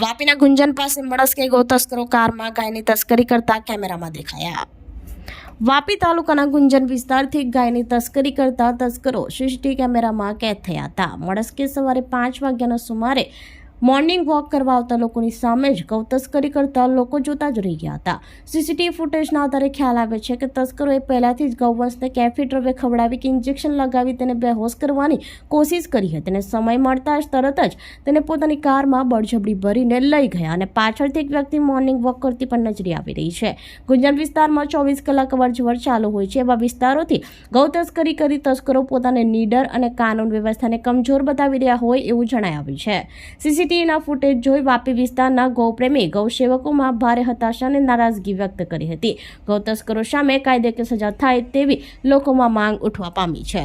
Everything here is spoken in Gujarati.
વાપીના ગુંજન પાસે મળસ્કે ગૌ તસ્કરો કારમાં ગાયની તસ્કરી કરતા કેમેરામાં દેખાયા. વાપી તાલુકાના ગુંજન વિસ્તારથી ગાયની તસ્કરી કરતા તસ્કરો સીસીટીવી કેમેરામાં કેદ થયા હતા. મળસ્કે સવારે પાંચ વાગ્યાના સુમારે મોર્નિંગ વોક કરવા આવતા લોકોની સામે જ ગૌ તસ્કરી કરતા લોકો જોતા જ રહી ગયા હતા. સીસીટીવી ફૂટેજના આધારે ખ્યાલ આવે છે કે તસ્કરોએ પહેલાથી જ ગૌવંશને કેફી ડ્રવે ખવડાવી કે ઇન્જેક્શન લગાવી તેને બેહોશ કરવાની કોશિશ કરી હતી અને સમય મળતા જ તરત જ તેને પોતાની કારમાં બળજબડી ભરીને લઈ ગયા અને પાછળથી એક વ્યક્તિ મોર્નિંગ વોક કરતી પણ નજરે આવી રહી છે. ગુંજન વિસ્તારમાં ચોવીસ કલાક અવરજવર ચાલુ હોય છે એવા વિસ્તારોથી ગૌ તસ્કરી કરી તસ્કરો પોતાને નીડર અને કાનૂન વ્યવસ્થાને કમજોર બતાવી રહ્યા હોય એવું જણાય આવ્યું છે. સીસીટીવીના ફૂટેજ જોઈ વાપી વિસ્તારના ગૌપ્રેમી ગૌસેવકોમાં ભારે હતાશા અને નારાજગી વ્યક્ત કરી હતી. ગૌ તસ્કરો સામે કાયદેકીય સજા થાય તેવી લોકોમાં માંગ ઉઠવા પામી છે.